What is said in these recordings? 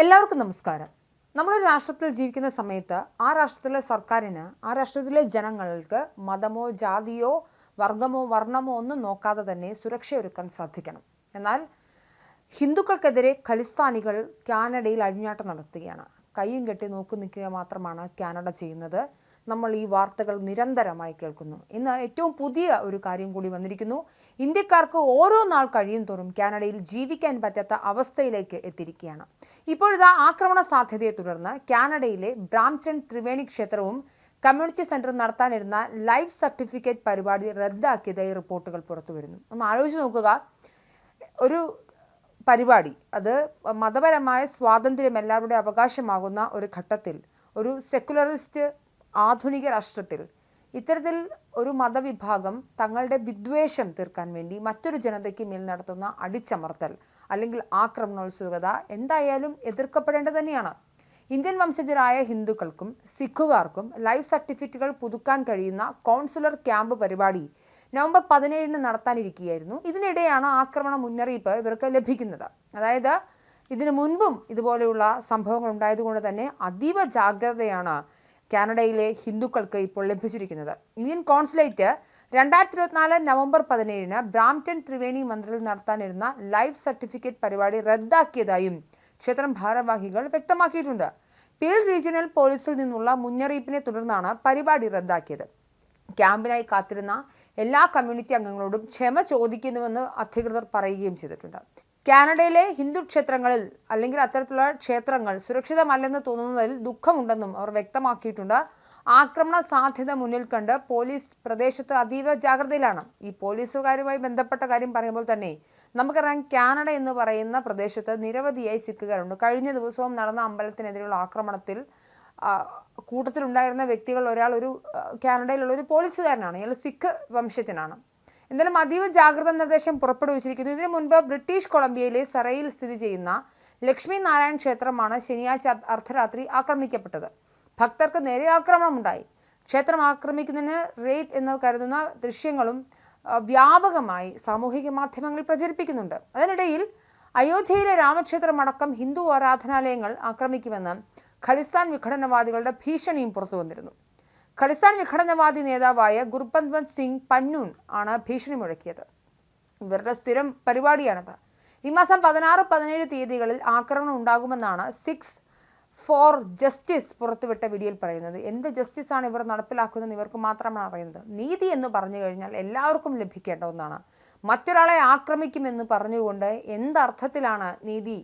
എല്ലാവർക്കും നമസ്കാരം. നമ്മളൊരു രാഷ്ട്രത്തിൽ ജീവിക്കുന്ന സമയത്ത് ആ രാഷ്ട്രത്തിലെ സർക്കാരിന് ആ രാഷ്ട്രത്തിലെ ജനങ്ങൾക്ക് മതമോ ജാതിയോ വർഗമോ വർണമോ ഒന്നും നോക്കാതെ തന്നെ സുരക്ഷയൊരുക്കാൻ സാധിക്കണം. എന്നാൽ ഹിന്ദുക്കൾക്കെതിരെ ഖലിസ്ഥാനികൾ കാനഡയിൽ അഴിഞ്ഞാട്ടം നടത്തുകയാണ്. കൈയും കെട്ടി നോക്കി നിൽക്കുക മാത്രമാണ് കാനഡ ചെയ്യുന്നത്. നമ്മൾ ഈ വാർത്തകൾ നിരന്തരമായി കേൾക്കുന്നു. ഇന്ന് ഏറ്റവും പുതിയ ഒരു കാര്യം കൂടി വന്നിരിക്കുന്നു. ഇന്ത്യക്കാർക്ക് ഓരോ നാൾ കഴിയും തോറും കാനഡയിൽ ജീവിക്കാൻ പറ്റാത്ത അവസ്ഥയിലേക്ക് എത്തിയിരിക്കുകയാണ്. ഇപ്പോഴിതാ ആക്രമണ സാധ്യതയെ തുടർന്ന് കാനഡയിലെ ബ്രാംപ്ടൺ ത്രിവേണി ക്ഷേത്രവും കമ്മ്യൂണിറ്റി സെന്ററും നടത്താനിരുന്ന ലൈഫ് സർട്ടിഫിക്കറ്റ് പരിപാടി റദ്ദാക്കിയതായി റിപ്പോർട്ടുകൾ പുറത്തു വരുന്നു. ഒന്ന് ആലോചിച്ച് നോക്കുക. ഒരു പരിപാടി അത് മതപരമായ സ്വാതന്ത്ര്യം എല്ലാവരുടെ അവകാശമാകുന്ന ഒരു ഘട്ടത്തിൽ ഒരു സെക്കുലറിസ്റ്റ് ആധുനിക രാഷ്ട്രത്തിൽ ഇത്തരത്തിൽ ഒരു മതവിഭാഗം തങ്ങളുടെ വിദ്വേഷം തീർക്കാൻ വേണ്ടി മറ്റൊരു ജനതയ്ക്ക് മേൽ നടത്തുന്ന അടിച്ചമർത്തൽ അല്ലെങ്കിൽ ആക്രമണോത്സുകത എന്തായാലും എതിർക്കപ്പെടേണ്ടത് തന്നെയാണ്. ഇന്ത്യൻ വംശജരായ ഹിന്ദുക്കൾക്കും സിഖുകാർക്കും ലൈഫ് സർട്ടിഫിക്കറ്റുകൾ പുതുക്കാൻ കഴിയുന്ന കോൺസുലർ ക്യാമ്പ് പരിപാടി നവംബർ പതിനേഴിന് നടത്താനിരിക്കുകയായിരുന്നു. ഇതിനിടെയാണ് ആക്രമണ മുന്നറിയിപ്പ് ഇവർക്ക് ലഭിക്കുന്നത്. അതായത് ഇതിനു മുൻപും ഇതുപോലെയുള്ള സംഭവങ്ങൾ ഉണ്ടായതുകൊണ്ട് തന്നെ അതീവ ജാഗ്രതയാണ് കാനഡയിലെ ഹിന്ദുക്കൾക്ക് ഇപ്പോൾ ലഭിച്ചിരിക്കുന്നത്. ഇന്ത്യൻ കോൺസുലേറ്റ് രണ്ടായിരത്തി ഇരുപത്തിനാല് നവംബർ പതിനേഴിന് ബ്രാംപ്ടൺ ത്രിവേണി മന്ദിറിൽ നടത്താനിരുന്ന ലൈഫ് സർട്ടിഫിക്കറ്റ് പരിപാടി റദ്ദാക്കിയതായും ക്ഷേത്രം ഭാരവാഹികൾ വ്യക്തമാക്കിയിട്ടുണ്ട്. പീൽ റീജിയണൽ പോലീസിൽ നിന്നുള്ള മുന്നറിയിപ്പിനെ തുടർന്നാണ് പരിപാടി റദ്ദാക്കിയത്. ക്യാമ്പിനായി കാത്തിരുന്ന എല്ലാ കമ്മ്യൂണിറ്റി അംഗങ്ങളോടും ക്ഷമ ചോദിക്കുന്നുവെന്ന് അധികൃതർ പറയുകയും ചെയ്തിട്ടുണ്ട്. കാനഡയിലെ ഹിന്ദു ക്ഷേത്രങ്ങളിൽ അല്ലെങ്കിൽ അത്തരത്തിലുള്ള ക്ഷേത്രങ്ങൾ സുരക്ഷിതമല്ലെന്ന് തോന്നുന്നതിൽ ദുഃഖമുണ്ടെന്നും അവർ വ്യക്തമാക്കിയിട്ടുണ്ട്. ആക്രമണ സാധ്യത മുന്നിൽ കണ്ട് പോലീസ് പ്രദേശത്ത് അതീവ ജാഗ്രതയിലാണ്. ഈ പോലീസുകാരുമായി ബന്ധപ്പെട്ട കാര്യം പറയുമ്പോൾ തന്നെ നമുക്കറിയാം കാനഡ എന്ന് പറയുന്ന പ്രദേശത്ത് നിരവധിയായി സിഖുകാരുണ്ട്. കഴിഞ്ഞ ദിവസവും നടന്ന അമ്പലത്തിനെതിരെയുള്ള ആക്രമണത്തിൽ കൂട്ടത്തിലുണ്ടായിരുന്ന വ്യക്തികൾ ഒരാൾ ഒരു കാനഡയിലുള്ള ഒരു പോലീസുകാരനാണ്. ഇയാൾ സിഖ് വംശജനാണ്. എന്തായാലും അതീവ ജാഗ്രതാ നിർദ്ദേശം പുറപ്പെടുവിച്ചിരിക്കുന്നു. ഇതിനു മുൻപ് ബ്രിട്ടീഷ് കൊളംബിയയിലെ സറയിൽ സ്ഥിതി ചെയ്യുന്ന ലക്ഷ്മി നാരായൺ ക്ഷേത്രമാണ് ശനിയാഴ്ച അർദ്ധ- അർദ്ധരാത്രി ആക്രമിക്കപ്പെട്ടത്. ഭക്തർക്ക് നേരെ ആക്രമണമുണ്ടായി. ക്ഷേത്രം ആക്രമിക്കുന്നതിന് റെയ്ത്ത് എന്ന് കരുതുന്ന ദൃശ്യങ്ങളും വ്യാപകമായി സാമൂഹിക മാധ്യമങ്ങളിൽ പ്രചരിപ്പിക്കുന്നുണ്ട്. അതിനിടയിൽ അയോധ്യയിലെ രാമക്ഷേത്രമടക്കം ഹിന്ദു ആരാധനാലയങ്ങൾ ആക്രമിക്കുമെന്ന് ഖലിസ്ഥാൻ വിഘടനവാദികളുടെ ഭീഷണിയും പുറത്തു വന്നിരുന്നു ഖലിസ്ഥാൻ വിഘടനവാദി നേതാവായ ഗുർബന്ത്വന്ത് സിംഗ് പന്നൂൻ ആണ് ഭീഷണി മുഴക്കിയത്. ഇവരുടെ സ്ഥിരം പരിപാടിയാണത്. ഈ മാസം പതിനാറ് പതിനേഴ് തീയതികളിൽ ആക്രമണം ഉണ്ടാകുമെന്നാണ് സിക്സ് ഫോർ ജസ്റ്റിസ് പുറത്തുവിട്ട വീഡിയോയിൽ പറയുന്നത്. എന്ത് ജസ്റ്റിസ് ആണ് ഇവർ നടപ്പിലാക്കുന്നത് ഇവർക്ക് മാത്രമാണ് അറിയുന്നത്. നീതി എന്ന് പറഞ്ഞു കഴിഞ്ഞാൽ എല്ലാവർക്കും ലഭിക്കേണ്ട ഒന്നാണ്. മറ്റൊരാളെ ആക്രമിക്കുമെന്ന് പറഞ്ഞുകൊണ്ട് എന്തർത്ഥത്തിലാണ് നീതി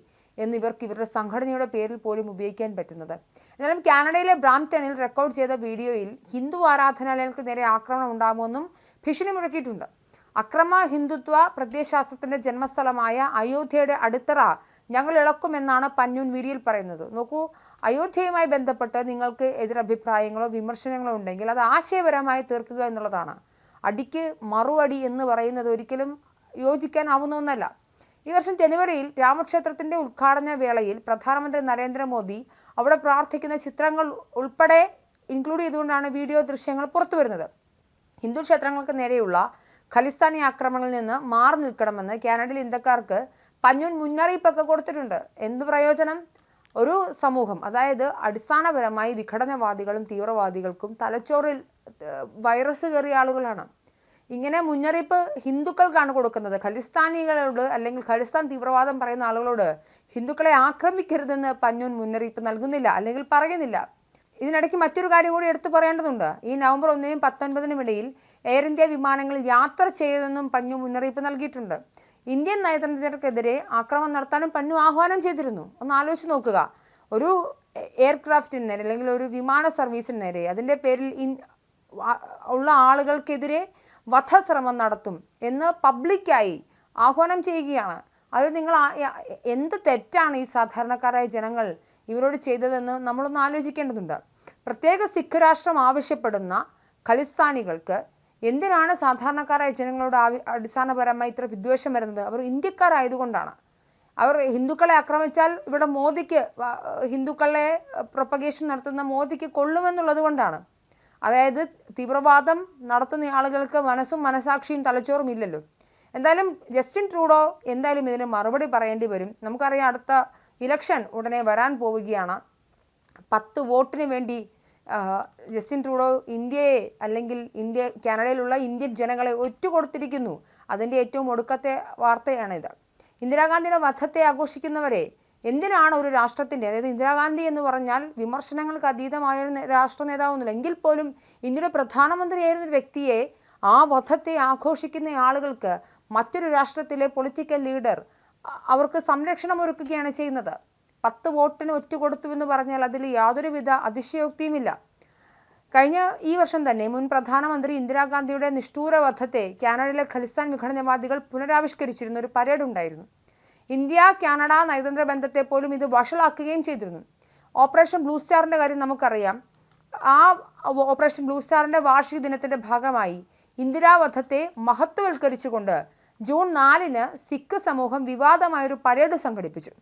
എന്ന് ഇവർക്ക് ഇവരുടെ സംഘടനയുടെ പേരിൽ പോലും ഉപയോഗിക്കാൻ പറ്റുന്നത്. എന്നാലും കാനഡയിലെ ബ്രാംപ്ടണിൽ റെക്കോർഡ് ചെയ്ത വീഡിയോയിൽ ഹിന്ദു ആരാധനാലയങ്ങൾക്ക് നേരെ ആക്രമണം ഉണ്ടാകുമെന്നും ഭീഷണി മുഴക്കിയിട്ടുണ്ട്. അക്രമ ഹിന്ദുത്വ പ്രത്യയശാസ്ത്രത്തിന്റെ ജന്മസ്ഥലമായ അയോധ്യയുടെ അടിത്തറ ഞങ്ങൾ ഇളക്കുമെന്നാണ് പന്നൂൻ വീഡിയോയിൽ പറയുന്നത്. നോക്കൂ അയോധ്യയുമായി ബന്ധപ്പെട്ട് നിങ്ങൾക്ക് എതിരഭിപ്രായങ്ങളോ വിമർശനങ്ങളോ ഉണ്ടെങ്കിൽ അത് ആശയപരമായി തീർക്കുക എന്നുള്ളതാണ്. അടിക്ക് മറുപടി എന്ന് പറയുന്നത് ഒരിക്കലും യോജിക്കാനാവുന്ന ഒന്നല്ല. ഈ വർഷം ജനുവരിയിൽ രാമക്ഷേത്രത്തിന്റെ ഉദ്ഘാടന വേളയിൽ പ്രധാനമന്ത്രി നരേന്ദ്രമോദി അവിടെ പ്രാർത്ഥിക്കുന്ന ചിത്രങ്ങൾ ഉൾപ്പെടെ ഇൻക്ലൂഡ് ചെയ്തുകൊണ്ടാണ് വീഡിയോ ദൃശ്യങ്ങൾ പുറത്തു വരുന്നത് ഹിന്ദു ക്ഷേത്രങ്ങൾക്ക് നേരെയുള്ള ഖലിസ്ഥാനി ആക്രമണങ്ങളിൽ നിന്ന് മാറി നിൽക്കണമെന്ന് കാനഡയിൽ ഇന്ത്യക്കാർക്ക് പഞ്ഞൂൻ മുന്നറിയിപ്പൊക്കെ കൊടുത്തിട്ടുണ്ട്. എന്ത് പ്രയോജനം? ഒരു സമൂഹം അതായത് അടിസ്ഥാനപരമായി വിഘടനവാദികളും തീവ്രവാദികൾക്കും തലച്ചോറിൽ വൈറസ് കയറിയ ആളുകളാണ്. ഇങ്ങനെ മുന്നറിയിപ്പ് ഹിന്ദുക്കൾക്കാണ് കൊടുക്കുന്നത്. ഖലിസ്ഥാനികളോട് അല്ലെങ്കിൽ ഖലിസ്ഥാൻ തീവ്രവാദം പറയുന്ന ആളുകളോട് ഹിന്ദുക്കളെ ആക്രമിക്കരുതെന്ന് പന്നൂൻ മുന്നറിയിപ്പ് നൽകുന്നില്ല അല്ലെങ്കിൽ പറയുന്നില്ല. ഇതിനിടയ്ക്ക് മറ്റൊരു കാര്യം കൂടി എടുത്തു പറയേണ്ടതുണ്ട്. ഈ നവംബർ ഒന്നിനും പത്തൊൻപതിനും ഇടയിൽ എയർ ഇന്ത്യ വിമാനങ്ങളിൽ യാത്ര ചെയ്തെന്നും പന്നു മുന്നറിയിപ്പ് നൽകിയിട്ടുണ്ട്. ഇന്ത്യൻ നയതന്ത്രജ്ഞർക്കെതിരെ ആക്രമണം നടത്താനും പന്നു ആഹ്വാനം ചെയ്തിരുന്നു. ഒന്ന് ആലോചിച്ച് നോക്കുക. ഒരു എയർക്രാഫ്റ്റിന് നേരെ അല്ലെങ്കിൽ ഒരു വിമാന സർവീസിന് നേരെ അതിന്റെ പേരിൽ ഉള്ള ആളുകൾക്കെതിരെ വധശ്രമം നടത്തും എന്ന് പബ്ലിക്കായി ആഹ്വാനം ചെയ്യുകയാണ്. അത് നിങ്ങൾ എന്ത് തെറ്റാണ് ഈ സാധാരണക്കാരായ ജനങ്ങൾ ഇവരോട് ചെയ്തതെന്ന് നമ്മളൊന്ന് ആലോചിക്കേണ്ടതുണ്ട്. പ്രത്യേക സിഖ് രാഷ്ട്രം ആവശ്യപ്പെടുന്ന ഖലിസ്ഥാനികൾക്ക് എന്തിനാണ് സാധാരണക്കാരായ ജനങ്ങളോട് അടിസ്ഥാനപരമായി ഇത്ര വിദ്വേഷം വരുന്നത്? അവർ ഇന്ത്യക്കാരായതുകൊണ്ടാണ്. അവർ ഹിന്ദുക്കളെ ആക്രമിച്ചാൽ ഇവിടെ മോദിക്ക് ഹിന്ദുക്കളെ പ്രൊപ്പഗേഷൻ നടത്തുന്ന മോദിക്ക് കൊള്ളുമെന്നുള്ളത് കൊണ്ടാണ്. അതായത് തീവ്രവാദം നടത്തുന്ന ആളുകൾക്ക് മനസ്സും മനസാക്ഷിയും തലച്ചോറും ഇല്ലല്ലോ. എന്തായാലും ജസ്റ്റിൻ ട്രൂഡോ എന്തായാലും ഇതിന് മറുപടി പറയേണ്ടി വരും. നമുക്കറിയാം അടുത്ത ഇലക്ഷൻ ഉടനെ വരാൻ പോവുകയാണ്. പത്ത് വോട്ടിന് വേണ്ടി ജസ്റ്റിൻ ട്രൂഡോ ഇന്ത്യയെ അല്ലെങ്കിൽ ഇന്ത്യ കാനഡയിലുള്ള ഇന്ത്യൻ ജനങ്ങളെ ഒറ്റുകൊടുത്തിരിക്കുന്നു. അതിന്റെ ഏറ്റവും ഒടുക്കത്തെ വാർത്തയാണിത്. ഇന്ദിരാഗാന്ധിയുടെ വധത്തെ ആഘോഷിക്കുന്നവരെ എന്തിനാണ് ഒരു രാഷ്ട്രത്തിന്റെ അതായത് ഇന്ദിരാഗാന്ധി എന്ന് പറഞ്ഞാൽ വിമർശനങ്ങൾക്ക് അതീതമായ ഒരു നേ- രാഷ്ട്ര നേതാവൊന്നുമില്ല. എങ്കിൽ പോലും ഇന്ത്യയുടെ പ്രധാനമന്ത്രിയായിരുന്ന ഒരു വ്യക്തിയെ ആ വധത്തെ ആഘോഷിക്കുന്ന ആളുകൾക്ക് മറ്റൊരു രാഷ്ട്രത്തിലെ പൊളിറ്റിക്കൽ ലീഡർ അവർക്ക് സംരക്ഷണം ഒരുക്കുകയാണ് ചെയ്യുന്നത്. പത്ത് വോട്ടിന് ഒറ്റ കൊടുത്തു എന്ന് പറഞ്ഞാൽ അതിൽ യാതൊരുവിധ അതിശയോക്തിയുമില്ല. കഴിഞ്ഞ ഈ വർഷം തന്നെ മുൻ പ്രധാനമന്ത്രി ഇന്ദിരാഗാന്ധിയുടെ നിഷ്ഠൂര വധത്തെ കാനഡയിലെ ഖലിസ്ഥാൻ വിഘടനവാദികൾ പുനരാവിഷ്കരിച്ചിരുന്ന ഒരു പരേഡ് ഉണ്ടായിരുന്നു. ഇന്ത്യ കാനഡ നയതന്ത്ര ബന്ധത്തെ പോലും ഇത് വഷളാക്കുകയും ചെയ്തിരുന്നു. ഓപ്പറേഷൻ ബ്ലൂ സ്റ്റാറിന്റെ കാര്യം നമുക്കറിയാം. ആ ഓപ്പറേഷൻ ബ്ലൂ സ്റ്റാറിന്റെ വാർഷിക ദിനത്തിന്റെ ഭാഗമായി ഇന്ദിരാവധത്തെ മഹത്വവൽക്കരിച്ചുകൊണ്ട് ജൂൺ നാലിന് സിഖ് സമൂഹം വിവാദമായൊരു പരേഡ് സംഘടിപ്പിച്ചു.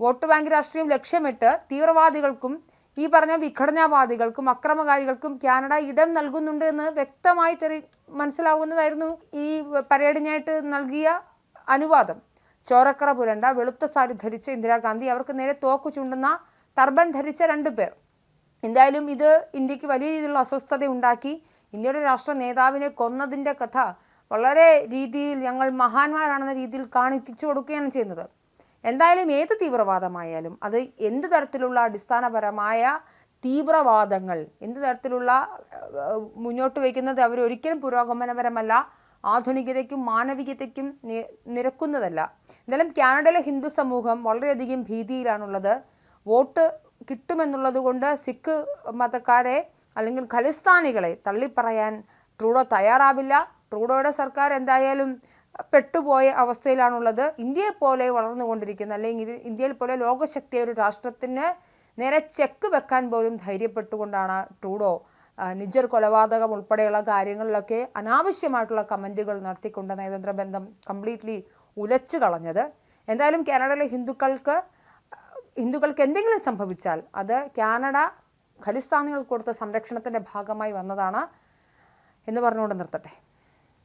വോട്ട് ബാങ്ക് രാഷ്ട്രീയം ലക്ഷ്യമിട്ട് തീവ്രവാദികൾക്കും ഈ പറഞ്ഞ വിഘടനാവാദികൾക്കും അക്രമകാരികൾക്കും കാനഡ ഇടം നൽകുന്നുണ്ട് എന്ന് വ്യക്തമായി തെറി മനസ്സിലാവുന്നതായിരുന്നു ഈ പരേഡിനായിട്ട് നൽകിയ അനുവാദം. ചോരക്കറ പുരണ്ട വെളുത്ത സാരി ധരിച്ച ഇന്ദിരാഗാന്ധി അവർക്ക് നേരെ തോക്ക് ചൂണ്ടുന്ന ടർബൻ ധരിച്ച രണ്ടു പേർ. എന്തായാലും ഇത് ഇന്ത്യയ്ക്ക് വലിയ രീതിയിലുള്ള അസ്വസ്ഥത ഉണ്ടാക്കി. ഇന്ത്യയുടെ രാഷ്ട്ര നേതാവിനെ കൊന്നതിന്റെ കഥ വളരെ രീതിയിൽ ഞങ്ങൾ മഹാന്മാരാണെന്ന രീതിയിൽ കാണിച്ചു കൊടുക്കുകയാണ് ചെയ്യുന്നത്. എന്തായാലും ഏത് തീവ്രവാദമായാലും അത് എന്ത് തരത്തിലുള്ള അടിസ്ഥാനപരമായ തീവ്രവാദങ്ങൾ എന്ത് തരത്തിലുള്ള മുന്നോട്ട് വയ്ക്കുന്നത് അവരൊരിക്കലും പുരോഗമനപരമല്ല. ആധുനികതയ്ക്കും മാനവികതയ്ക്കും നിരക്കുന്നതല്ല. എന്തായാലും കാനഡയിലെ ഹിന്ദു സമൂഹം വളരെയധികം ഭീതിയിലാണുള്ളത്. വോട്ട് കിട്ടുമെന്നുള്ളത് കൊണ്ട് സിഖ് മതക്കാരെ അല്ലെങ്കിൽ ഖലിസ്ഥാനികളെ തള്ളിപ്പറയാൻ ട്രൂഡോ തയ്യാറാവില്ല. ട്രൂഡോയുടെ സർക്കാർ എന്തായാലും പെട്ടുപോയ അവസ്ഥയിലാണുള്ളത്. ഇന്ത്യയെ പോലെ വളർന്നുകൊണ്ടിരിക്കുന്ന അല്ലെങ്കിൽ ഇന്ത്യയിൽ പോലെ ലോകശക്തിയ ഒരു രാഷ്ട്രത്തിന് നേരെ ചെക്ക് വെക്കാൻ പോലും ധൈര്യപ്പെട്ടുകൊണ്ടാണ് ട്രൂഡോ നിജർ കൊലപാതകം ഉൾപ്പെടെയുള്ള കാര്യങ്ങളിലൊക്കെ അനാവശ്യമായിട്ടുള്ള കമന്റുകൾ നടത്തിക്കൊണ്ട് നയതന്ത്ര ബന്ധം കംപ്ലീറ്റ്ലി ഉലച്ചു കളഞ്ഞത്. എന്തായാലും കാനഡയിലെ ഹിന്ദുക്കൾക്ക് ഹിന്ദുക്കൾക്ക് എന്തെങ്കിലും സംഭവിച്ചാൽ അത് കാനഡ ഖലിസ്ഥാനികൾ കൊടുത്ത സംരക്ഷണത്തിന്റെ ഭാഗമായി വന്നതാണ് എന്ന് പറഞ്ഞുകൊണ്ട് നിർത്തട്ടെ.